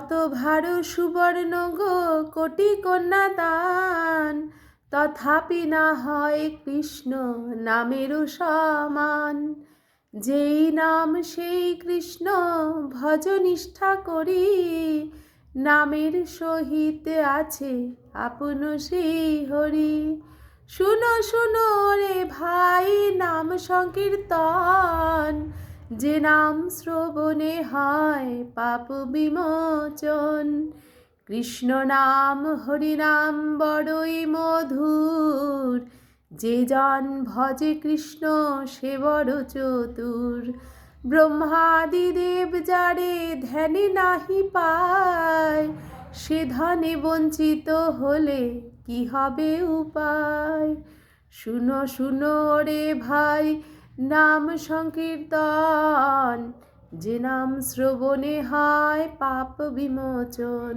কত ভার সুবর্ণ গো, কোটি কন্যা দান। তথাপি না হয় কৃষ্ণ নামেরও সমান। যেই নাম সেই কৃষ্ণ ভজ নিষ্ঠা করি। নামের সহিত আছে আপন সেই হরি। শুনো শুনো রে ভাই, নাম সংকীর্তন। যে নাম শ্রবণে হয় পাপ বিমোচন। কৃষ্ণ নাম, হরি নাম, বড়ই মধুর। যে জন ভজে কৃষ্ণ, সে বড় চতুর। ব্রহ্মাদি দেব যারে ধ্যানে নাহি পায়, সে ধনে বঞ্চিত হলে কি হবে উপায়? শুনো শুনো রে ভাই নাম সংকীর্তন যে নাম শ্রবণে হয় পাপ বিমোচন।